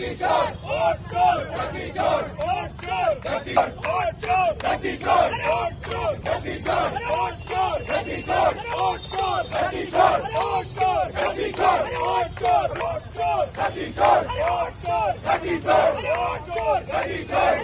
Ready, turn! Ready, turn!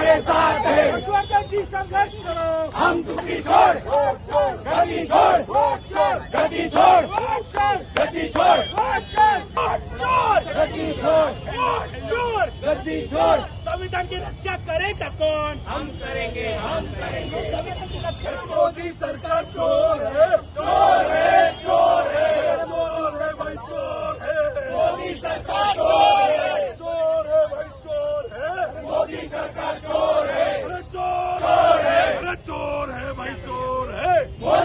हमारे साथ है। संघर्ष हम दुखी छोड़। गति छोड़। गति छोड़। गति छोड़। गति छोड़। गति छोड़। संविधान की रक्षा करेगा तो कौन? हम करेंगे। हम करेंगे। संविधान की रक्षा मोदी सरकार छोड़। है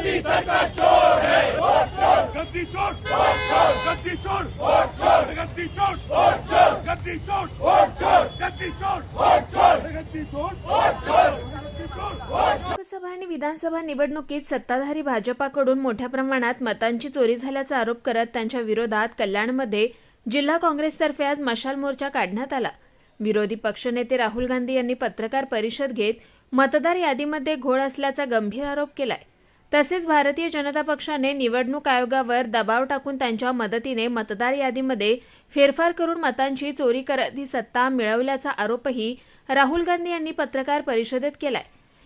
मोदी सरकार चोर है वोट चोर। गद्दी चोर। वोट चोर। गद्दी चोर। वोट चोर। गद्दी चोर। वोट चोर। गद्दी चोर। वोट चोर। गद्दी चोर। वोट चोर। गद्दी चोर। वोट गद्दी चोर। लोकसभा आणि विधानसभा निवडणुकीत सत्ताधारी भाजपाकडून मोठ्या प्रमाणात मतांची चोरी झाल्याचा आरोप करत त्यांच्या विरोधात कल्याणमध्ये जिल्हा काँग्रेसतर्फे आज मशाल मोर्चा काढण्यात आला. विरोधी पक्षनेते राहुल गांधी यांनी पत्रकार परिषद घेत मतदार यादीमध्ये घोळ असल्याचा गंभीर आरोप केलाय. तसेच भारतीय जनता पक्षाने निवडणूक आयोगावर दबाव टाकून त्यांच्या मदतीने मतदार यादीमध्ये फेरफार करून मतांची चोरी करत ही सत्ता मिळवल्याचा आरोपही राहुल गांधी यांनी पत्रकार परिषदेत केलाय.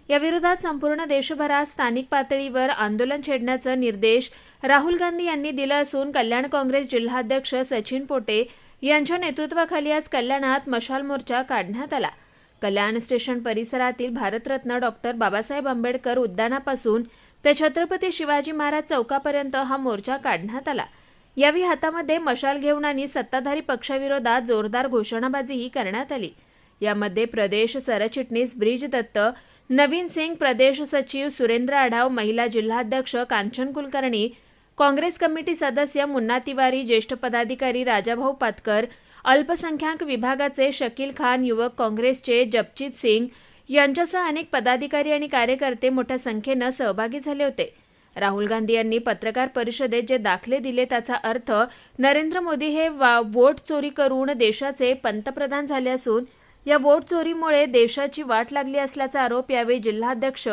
याविरोधात संपूर्ण देशभरात स्थानिक पातळीवर आंदोलन छेडण्याचा निर्देश राहुल गांधी यांनी दिला असून कल्याण काँग्रेस जिल्हाध्यक्ष सचिन पोटे यांच्या नेतृत्वाखाली आज कल्याणात मशाल मोर्चा काढण्यात आला. कल्याण स्टेशन परिसरातील भारतरत्न डॉक्टर बाबासाहेब आंबेडकर उद्यानापासून तर छत्रपती शिवाजी महाराज चौकापर्यंत हा मोर्चा काढण्यात आला. यावेळी हातामध्ये मशाल घेऊन आणि सत्ताधारी पक्षाविरोधात जोरदार घोषणाबाजीही करण्यात आली. यामध्ये प्रदेश सरचिटणीस ब्रिज दत्त नवीन सिंग प्रदेश सचिव सुरेंद्र आढाव महिला जिल्हाध्यक्ष कांचन कुलकर्णी काँग्रेस कमिटी सदस्य मुन्ना तिवारी ज्येष्ठ पदाधिकारी राजाभाऊ पातकर अल्पसंख्याक विभागाचे शकील खान युवक काँग्रेसचे जपजित सिंग यांच्यासह अनेक पदाधिकारी आणि कार्यकर्ते मोठ्या संख्येनं सहभागी झाले होते. राहुल गांधी यांनी पत्रकार परिषदेत जे दाखले दिले त्याचा अर्थ नरेंद्र मोदी हे वा- वोट चोरी करून देशाचे पंतप्रधान झाले असून या वोट चोरीमुळे देशाची वाट लागली असल्याचा आरोप यावेळी जिल्हाध्यक्ष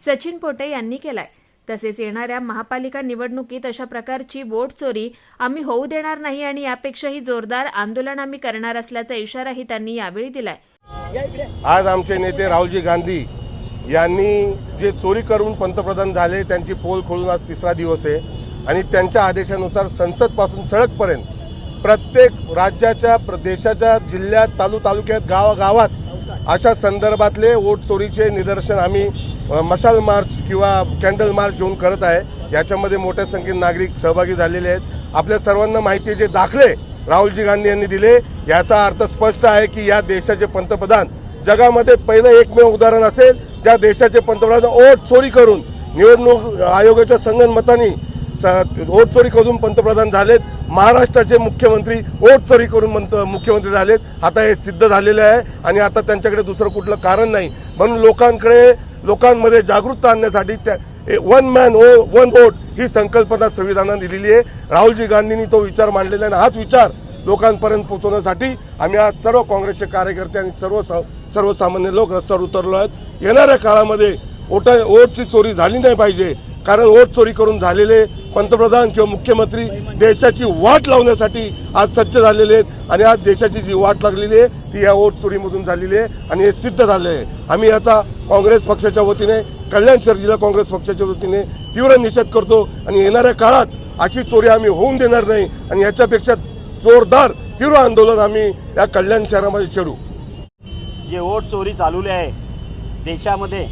सचिन पोटे यांनी केलाय. तसेच येणाऱ्या महापालिका निवडणुकीत अशा प्रकारची वोट चोरी आम्ही होऊ देणार नाही आणि यापेक्षाही जोरदार आंदोलन आम्ही करणार असल्याचा इशाराही त्यांनी यावेळी दिलाय. आज आमचे नेते राहुलजी गांधी यांनी जे चोरी करून पंतप्रधान झाले त्यांची पोल खोलून आज तिसरा दिवस आहे. आणि त्यांच्या आदेशानुसार संसदपासून सडकपर्यंत प्रत्येक राज्याच्या प्रदेशाच्या जिल्ह्यात तालु तालुक्यात गावागावात अशा संदर्भातले वोट चोरीचे निदर्शन आम्ही मशाल मार्च किंवा कॅन्डल मार्च घेऊन करत आहे. याच्यामध्ये मोठ्या संख्येने नागरिक सहभागी झालेले आहेत. आपल्या सर्वांना माहिती जे दाखले राहुलजी गांधी यांनी दिले. याचा अर्थ स्पष्ट आहे की या देशाचे पंतप्रधान जगामध्ये पहिलं एकमेव उदाहरण असेल ज्या देशाचे पंतप्रधान ओट चोरी करून निवडणूक आयोगाच्या संगनमतानी स- चोरी करून पंतप्रधान झालेत. महाराष्ट्राचे मुख्यमंत्री ओट चोरी करून मंत मुख्यमंत्री झालेत. आता हे सिद्ध झालेलं आहे आणि आता त्यांच्याकडे दुसरं कुठलं कारण नाही. म्हणून लोकांकडे लोकांमध्ये जागरूकता आणण्यासाठी त्या one man O one vote ही संकल्पना संविधानानं दिलेली आहे. राहुलजी गांधींनी तो विचार मांडलेला आहे आणि हाच विचार लोकांपर्यंत पोहोचवण्यासाठी आम्ही आज सर्व काँग्रेसचे कार्यकर्ते आणि सर्व सर्वसामान्य लोक रस्त्यावर उतरलो आहेत. येणाऱ्या काळामध्ये ओटा वोटची चोरी झाली नाही पाहिजे. कारण वोट चोरी करून झालेले पंतप्रधान किंवा मुख्यमंत्री देशाची वाट लावण्यासाठी आज सज्ज झालेले आहेत. आणि आज देशाची जी वाट लागलेली आहे ती या वोट चोरीमधून झालेली आहे आणि हे सिद्ध झाले आहे आम्ही याचा काँग्रेस पक्षाच्या वतीने कल्याण शहर जिल्हा काँग्रेस पक्षाच्या वतीने तीव्र निषेध करतो आणि येणाऱ्या काळात अशी चोरी आम्ही होऊन देणार नाही आणि याच्यापेक्षा जोरदार तीव्र आंदोलन आम्ही या कल्याण शहरामध्ये छेडू. जे वोट चोरी चालवली आहे देशामध्ये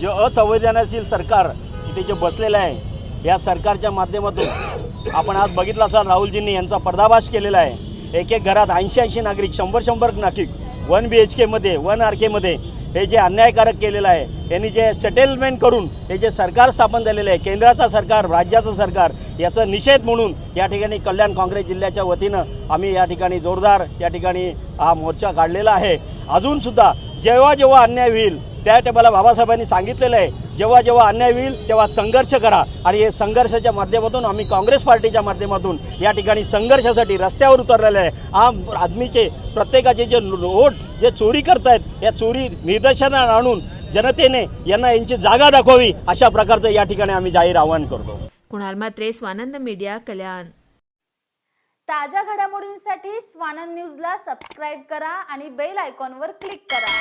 जे असंवेदनशील सरकार इथे जे बसलेलं आहे या सरकारच्या माध्यमातून आपण आज बघितलं असाल राहुलजींनी यांचा पर्दाभास केलेला आहे. एक एक घरात ऐंशी ऐंशी नागरिक शंभर शंभर नागरिक वन बी एच केमध्ये वन आर केमध्ये हे जे अन्यायकारक केलेलं आहे यांनी जे सेटलमेंट करून हे जे सरकार स्थापन झालेलं आहे केंद्राचं सरकार राज्याचं सरकार याचा निषेध म्हणून या ठिकाणी कल्याण काँग्रेस जिल्ह्याच्या वतीनं आम्ही या ठिकाणी जोरदार या ठिकाणी हा मोर्चा काढलेला आहे. अजूनसुद्धा जेव्हा जेव्हा अन्याय होईल त्या टायमाला बाबासाहेबांनी सांगितलेलं आहे जेव्हा जेव्हा अन्याय होईल तेव्हा संघर्ष करा. आणि हे संघर्षाच्या माध्यमातून आम्ही काँग्रेस पार्टीच्या माध्यमातून या ठिकाणी संघर्षासाठी रस्त्यावर उतरलेले आहे. आम आदमीचे प्रत्येकाचे जे वोट जे चोरी करतायत या चोरी निदर्शनात आणून जनतेने यांना यांची जागा दाखवावी अशा प्रकारचं या ठिकाणी आम्ही जाहीर आवाहन करतो. कुणाल मात्रे स्वानंद मीडिया कल्याण. ताज्या घडामोडींसाठी स्वानंद न्यूजला सबस्क्राईब करा आणि बेल आयकॉनवर क्लिक करा.